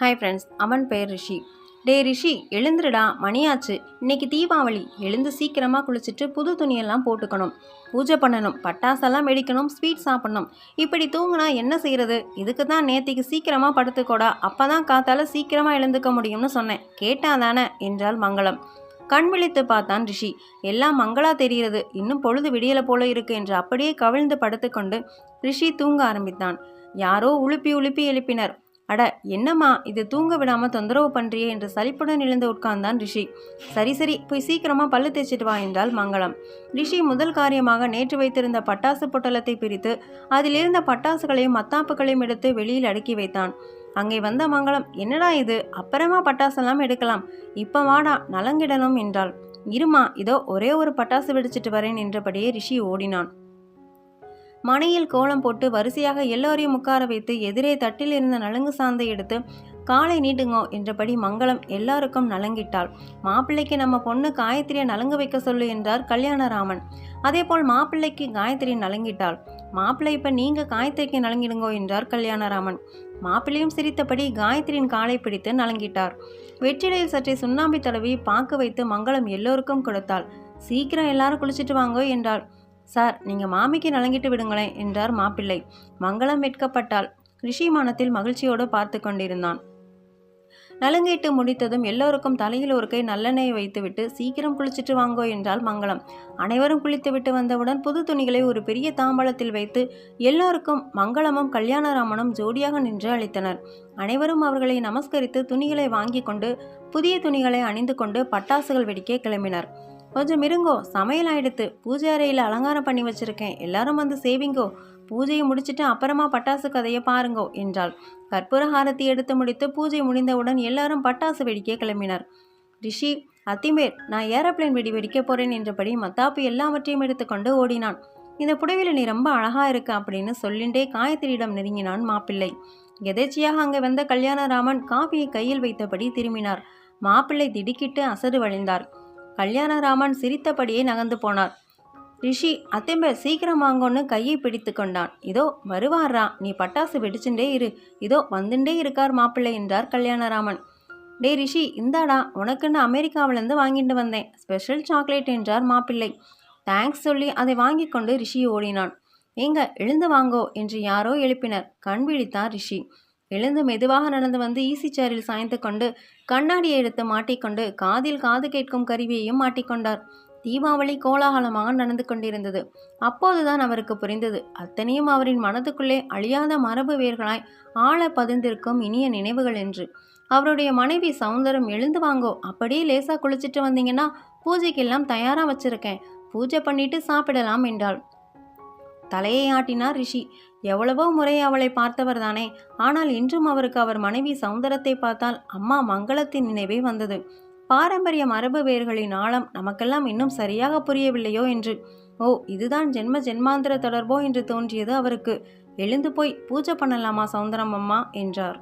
Hi friends அவன் பெயர் ரிஷி. டே ரிஷி எழுந்துருடா. மணியாச்சு. இன்னைக்கு தீபாவளி. எழுந்து சீக்கிரமாக குளிச்சுட்டு புது துணியெல்லாம் போட்டுக்கணும். பூஜை பண்ணணும் பட்டாசெல்லாம் வெடிக்கணும் ஸ்வீட் சாப்பிடணும். இப்படி தூங்கினா என்ன செய்கிறது இதுக்கு தான் நேத்திக்கு சீக்கிரமாக படுத்துக்கோடா. அப்போ தான் காத்தால சீக்கிரமாக எழுந்துக்க முடியும்னு சொன்னேன். கேட்டாதானே? என்றால் மங்களம். கண் விழித்து பார்த்தான் ரிஷி. எல்லாம் மங்களா தெரிகிறது. இன்னும் பொழுது விடியல போல இருக்கு என்று அப்படியே கவிழ்ந்து படுத்துக்கொண்டு ரிஷி தூங்க ஆரம்பித்தான். யாரோ உழுப்பி உழுப்பி எழுப்பினர். அட என்னம்மா இது தூங்க விடாமல் தொந்தரவு பண்ணுறியே என்று சலிப்புடன் எழுந்து உட்கார்ந்தான் ரிஷி. சரி சரி போய் சீக்கிரமாக பல்லு தேய்ச்சிட்டு வா என்றால் மங்களம். ரிஷி முதல் காரியமாக நேற்று வைத்திருந்த பட்டாசு பொட்டலத்தை பிரித்து அதிலிருந்த பட்டாசுகளையும் மத்தாப்புகளையும் எடுத்து வெளியில் அடுக்கி வைத்தான். அங்கே வந்த மங்களம் என்னடா இது? அப்புறமா பட்டாசெல்லாம் எடுக்கலாம். இப்போ வாடா நலங்கிடணும் என்றாள். இருமா இதோ ஒரே ஒரு பட்டாசு வெடிச்சிட்டு வரேன் என்றபடியே ரிஷி ஓடினான். மனையில் கோலம் போட்டு வரிசையாக எல்லோரையும் உட்கார வைத்து எதிரே தட்டில் இருந்த நலுங்கு சாந்தை எடுத்து காலை நீட்டுங்கோ என்றபடி மங்களம் எல்லாருக்கும் நலங்கிட்டாள். மாப்பிள்ளைக்கு நம்ம பொண்ணு காயத்ரியை நலங்கு வைக்க சொல்லு என்றார் கல்யாணராமன். அதேபோல் மாப்பிள்ளைக்கு காயத்ரி நலங்கிட்டாள். மாப்பிள்ளை இப்ப நீங்க காயத்ரிக்கு நலங்கிடுங்கோ என்றார் கல்யாணராமன். மாப்பிள்ளையும் சிரித்தபடி காயத்ரியின் காலை பிடித்து நலங்கிட்டார். வெற்றிலையில் சற்றே சுண்ணாம்பி தடவி பாக்கு வைத்து மங்களம் எல்லோருக்கும் கொடுத்தாள். சீக்கிரம் எல்லாரும் குளிச்சிட்டு வாங்கோ என்றாள். சார் நீங்கள் மாமிக்கு நலங்கிட்டு விடுங்களேன் என்றார் மாப்பிள்ளை. மங்களம் வெட்கப்பட்டாள் ரிஷிமானத்தில் மகிழ்ச்சியோடு பார்த்து கொண்டிருந்தான். நலுங்கிட்டு முடித்ததும் எல்லோருக்கும் தலையில் ஒரு கை நல்லெண்ணெய் வைத்துவிட்டு சீக்கிரம் குளிச்சிட்டு வாங்கோ என்றால் மங்களம். அனைவரும் குளித்துவிட்டு வந்தவுடன் புது துணிகளை ஒரு பெரிய தாம்பாளத்தில் வைத்து எல்லோருக்கும் மங்களமும் கல்யாணராமனும் ஜோடியாக நின்று அளித்தனர். அனைவரும் அவர்களை நமஸ்கரித்து துணிகளை வாங்கி கொண்டு புதிய துணிகளை அணிந்து கொண்டு பட்டாசுகள் வெடிக்க கிளம்பினர். கொஞ்சம் இருங்கோ. சமையல் ஆயிடுத்து. பூஜை அறையில் அலங்காரம் பண்ணி வச்சிருக்கேன். எல்லாரும் வந்து சேவிங்கோ. பூஜையை முடிச்சிட்டு அப்புறமா பட்டாசு கதையை பாருங்கோ என்றாள். கற்பூரஹாரத்தை எடுத்து முடித்து பூஜை முடிந்தவுடன் எல்லாரும் பட்டாசு வெடிக்க கிளம்பினர். ரிஷி அத்திமேர் நான் ஏரோப்ளேன் வெடி வெடிக்க போறேன் என்றபடி மத்தாப்பு எல்லாவற்றையும் எடுத்துக்கொண்டு ஓடினான். இந்த புடவையில் நீ ரொம்ப அழகா இருக்கு அப்படின்னு சொல்லிண்டே காயத்ரியிடம் நெருங்கினான் மாப்பிள்ளை. எதேச்சியாக அங்கே வந்த கல்யாணராமன் காஃபியை கையில் வைத்தபடி திரும்பினார். மாப்பிள்ளை திடுக்கிட்டு அசடு வழிந்தார். கல்யாணராமன் சிரித்தபடியே நகர்ந்து போனார். ரிஷி அத்தெம்ப சீக்கிரம் வாங்கன்னு கையை பிடித்து கொண்டான். இதோ வருவாரா நீ பட்டாசு வெடிச்சுட்டே இரு. இதோ வந்துட்டே இருக்கார் மாப்பிள்ளை என்றார் கல்யாணராமன். டே ரிஷி இந்தாடா. உனக்குன்னு அமெரிக்காவிலேருந்து வாங்கிட்டு வந்தேன். ஸ்பெஷல் சாக்லேட் என்றார் மாப்பிள்ளை. தேங்க்ஸ் சொல்லி அதை வாங்கி கொண்டு ரிஷி ஓடினான். ஏங்க எழுந்து வாங்கோ என்று யாரோ எழுப்பினர். கண் விழித்தார் ரிஷி. எழுந்து மெதுவாக நடந்து வந்து ஈசி சேரில் சாய்ந்து கொண்டு கண்ணாடியை எடுத்து மாட்டிக்கொண்டு காதில் காது கேட்கும் கருவியையும் மாட்டிக்கொண்டார் தீபாவளி கோலாகலமாக நடந்து கொண்டிருந்தது. அப்போதுதான் அவருக்கு புரிந்தது. அத்தனையும் அவரின் மனதுக்குள்ளே அழியாத மரபு வேர்களாய் ஆழ பதிந்திருக்கும் இனிய நினைவுகள் என்று. அவருடைய மனைவி சவுந்தரம் எழுந்து வாங்கோ. அப்படியே லேசா குளிச்சிட்டு வந்தீங்கன்னா பூஜைக்கெல்லாம் தயாரா வச்சிருக்கேன். பூஜை பண்ணிட்டு சாப்பிடலாம் என்றாள். தலையை ஆட்டினார் ரிஷி. எவ்வளவோ முறை அவளை பார்த்தவர் தானே. ஆனால் இன்றும் அவருக்கு அவர் மனைவி சௌந்தரத்தை பார்த்தால் அம்மா மங்களத்தின் நினைவே வந்தது. பாரம்பரிய மரபு வேர்களின் ஆழம் நமக்கெல்லாம் இன்னும் சரியாக புரியவில்லையோ என்று. ஓ இதுதான் ஜென்ம ஜென்மாந்திர தொடர்போ என்று தோன்றியது அவருக்கு. எழுந்து போய் பூஜை பண்ணலாமா சௌந்தரம் அம்மா? என்றார்.